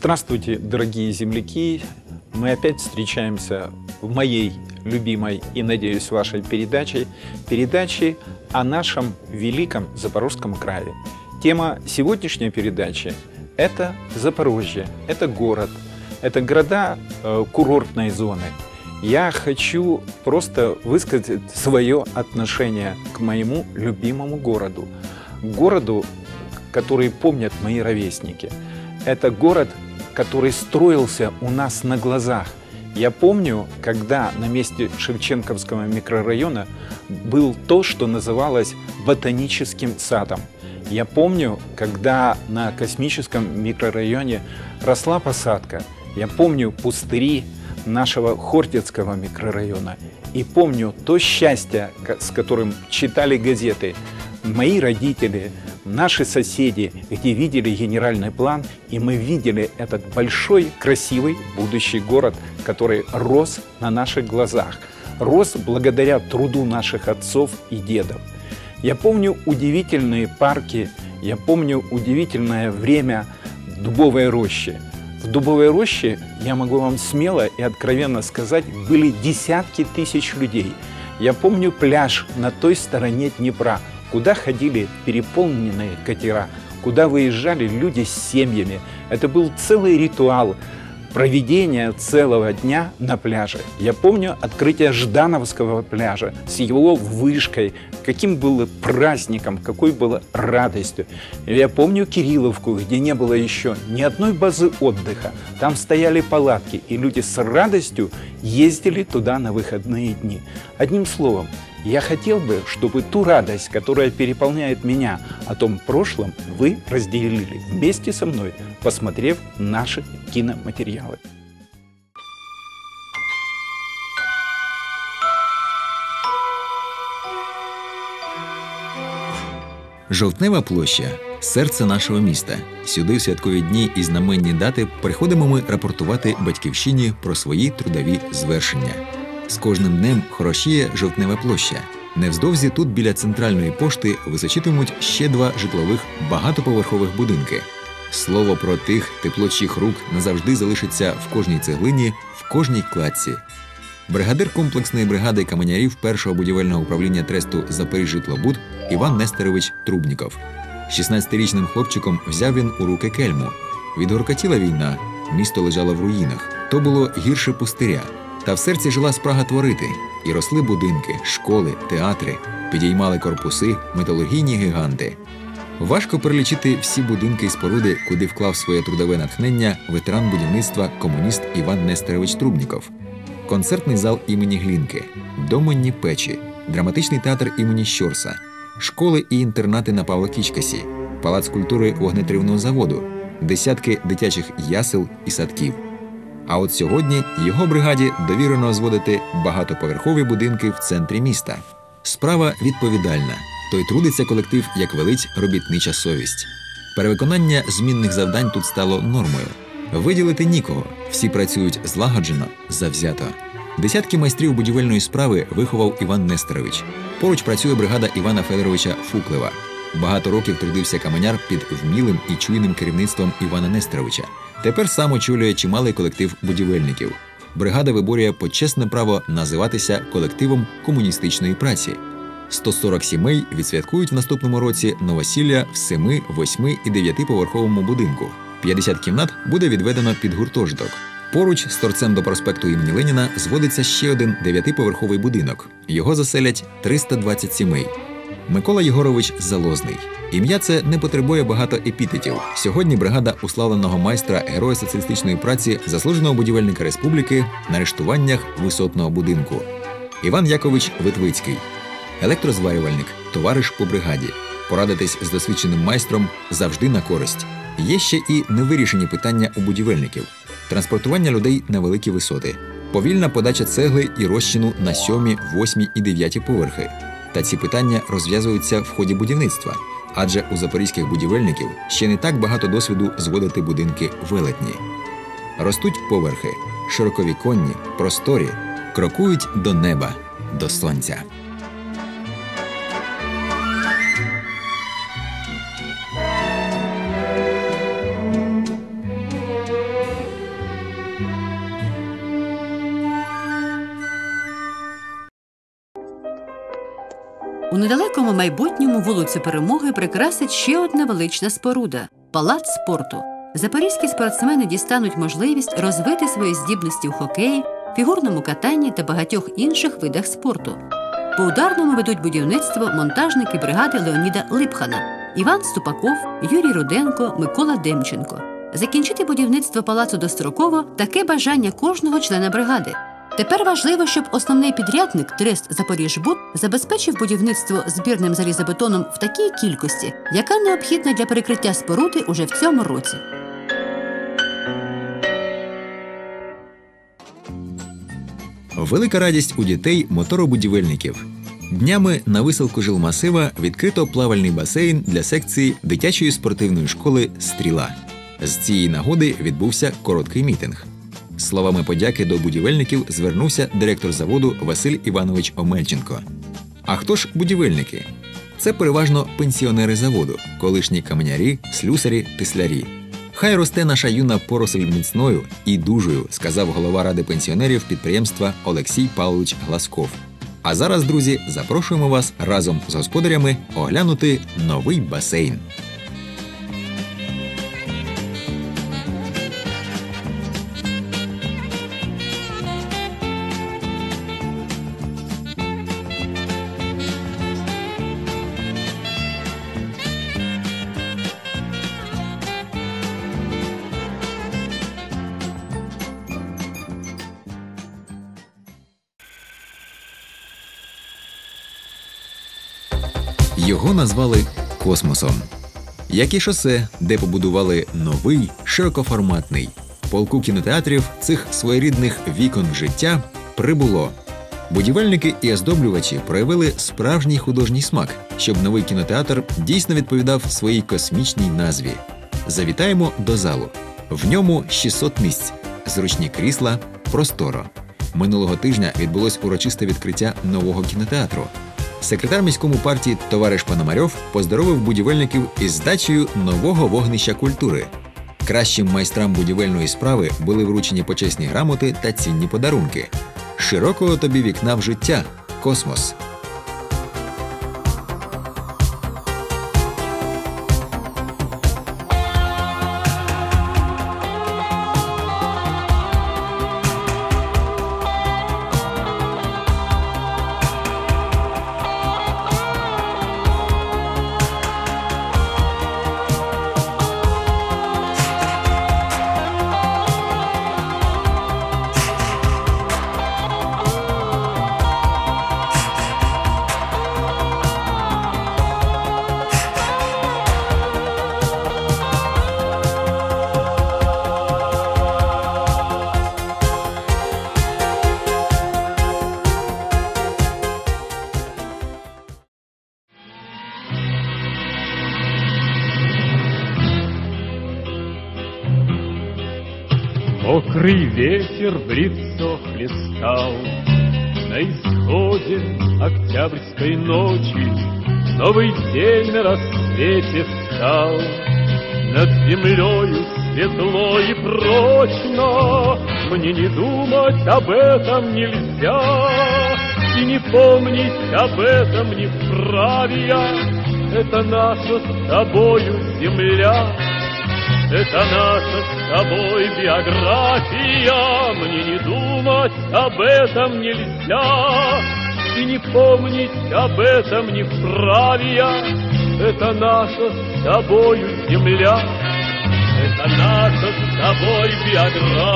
Здравствуйте, дорогие земляки! Мы опять встречаемся в моей любимой и, надеюсь, вашей передаче, передаче о нашем великом Запорожском крае. Тема сегодняшней передачи – это Запорожье, это город, это города э, курортной зоны. Я хочу просто высказать свое отношение к моему любимому городу. Городу, который помнят мои ровесники. Это город, который строился у нас на глазах. Я помню, когда на месте Шевченковского микрорайона был то, что называлось ботаническим садом. Я помню, когда на космическом микрорайоне росла посадка. Я помню пустыри нашего Хортицкого микрорайона. И помню то счастье, с которым читали газеты мои родители, наши соседи, где видели генеральный план, и мы видели этот большой, красивый будущий город, который рос на наших глазах, рос благодаря труду наших отцов и дедов. Я помню удивительные парки, я помню удивительное время дубовой рощи. В дубовой роще, я могу вам смело и откровенно сказать, были десятки тысяч людей. Я помню пляж на той стороне Днепра, куда ходили переполненные катера, куда выезжали люди с семьями. Это был целый ритуал проведения целого дня на пляже. Я помню открытие Ждановского пляжа с его вышкой, каким было праздником, какой была радостью. Я помню Кирилловку, где не было еще ни одной базы отдыха. Там стояли палатки, и люди с радостью ездили туда на выходные дни. Одним словом, я хотел бы, чтобы ту радость, которая переполняет меня о том прошлом, вы разделили вместе со мной, посмотрев наши киноматериалы. Жовтнева площа серце нашого міста. Сюди в святкові дні і знаменні дати приходимо ми рапортувати батьківщині про свої трудові звершення. З кожним днем хорошіє жовтнева площа. Невздовзі тут біля центральної пошти височитимуть ще два житлових багатоповерхових будинки. Слово про тих теплочих рук назавжди залишиться в кожній цеглині, в кожній кладці. Бригадир комплексної бригади каменярів першого будівельного управління тресту «Запоріжжитлобуд» Іван Нестерович Трубніков. 16-річним хлопчиком взяв він у руки кельму. Відгоркотіла війна, місто лежало в руїнах. То було гірше пустиря. Та в серці жила спрага творити, і росли будинки, школи, театри, підіймали корпуси, металургійні гіганти. Важко перелічити всі будинки і споруди, куди вклав своє трудове натхнення ветеран будівництва комуніст Іван Нестерович Трубніков, концертний зал імені Глінки, доменні печі, драматичний театр імені Щорса, школи і інтернати на Павла Кічкасі, палац культури вогнетривного заводу, десятки дитячих ясел і садків. А от сьогодні його бригаді довірено зводити багатоповерхові будинки в центрі міста. Справа відповідальна. Той трудиться колектив, як велить робітнича совість. Перевиконання змінних завдань тут стало нормою. Виділити нікого, всі працюють злагоджено, завзято. Десятки майстрів будівельної справи виховав Іван Нестерович. Поруч працює бригада Івана Федоровича Фуклева. Багато років трудився каменяр під вмілим і чуйним керівництвом Івана Нестеровича. Тепер сам очолює чималий колектив будівельників. Бригада виборює почесне право називатися колективом комуністичної праці. 140 сімей відсвяткують в наступному році новосілля в 7, 8 і 9 поверховому будинку. 50 кімнат буде відведено під гуртожиток. Поруч з торцем до проспекту імені Леніна зводиться ще один дев'ятиповерховий будинок. Його заселять 320 сімей. Микола Єгорович Залозний. Ім'я це не потребує багато епітетів. Сьогодні бригада уславленого майстра Героя соціалістичної праці, заслуженого будівельника республіки на рештуваннях висотного будинку. Іван Якович Витвицький, електрозварювальник, товариш по бригаді. Порадитись з досвідченим майстром завжди на користь. Є ще і невирішені питання у будівельників: транспортування людей на великі висоти, повільна подача цегли і розчину на сьомі, восьмі і дев'яті поверхи. Та ці питання розв'язуються в ході будівництва, адже у запорізьких будівельників ще не так багато досвіду зводити будинки велетні. Ростуть поверхи, широковіконні, просторі, крокують до неба, до сонця. Недалекому майбутньому вулицю Перемоги прикрасить ще одна велична споруда палац спорту. Запорізькі спортсмени дістануть можливість розвити свої здібності в хокеї, фігурному катанні та багатьох інших видах спорту. По ударному ведуть будівництво монтажники бригади Леоніда Липхана, Іван Ступаков, Юрій Руденко, Микола Демченко. Закінчити будівництво палацу достроково таке бажання кожного члена бригади. Тепер важливо, щоб основний підрядник Трест Запоріжбуд забезпечив будівництво збірним залізобетоном в такій кількості, яка необхідна для перекриття споруди уже в цьому році. Велика радість у дітей моторобудівельників. Днями на висилку жилмасива відкрито плавальний басейн для секції дитячої спортивної школи Стріла. З цієї нагоди відбувся короткий мітинг. Словами подяки до будівельників звернувся директор заводу Василь Іванович Омельченко. А хто ж будівельники? Це переважно пенсіонери заводу, колишні каменярі, слюсарі, тислярі. Хай росте наша юна поросль міцною і дужою, сказав голова ради пенсіонерів підприємства Олексій Павлович Гласков. А зараз, друзі, запрошуємо вас разом з господарями оглянути новий басейн. Його назвали космосом. Як і шосе, де побудували новий широкоформатний. Полку кінотеатрів цих своєрідних вікон життя прибуло. Будівельники і оздоблювачі проявили справжній художній смак, щоб новий кінотеатр дійсно відповідав своїй космічній назві. Завітаємо до залу. В ньому 600 місць, зручні крісла, просторо. Минулого тижня відбулось урочисте відкриття нового кінотеатру. Секретар міському партії товариш Пономарьов поздоровив будівельників із здачею нового вогнища культури. Кращим майстрам будівельної справи були вручені почесні грамоти та цінні подарунки. Широкого тобі вікна в життя космос. Ветер в лицо хлестал. На исходе октябрьской ночи Новый день на рассвете встал Над землею светло и прочно Мне не думать об этом нельзя. И не помнить об этом не вправе я. Это наша с тобою земля это наша с тобой биография, Мне не думать об этом нельзя, И не помнить об этом не вправе я. Это наша с тобою земля, Это наша с тобой биография.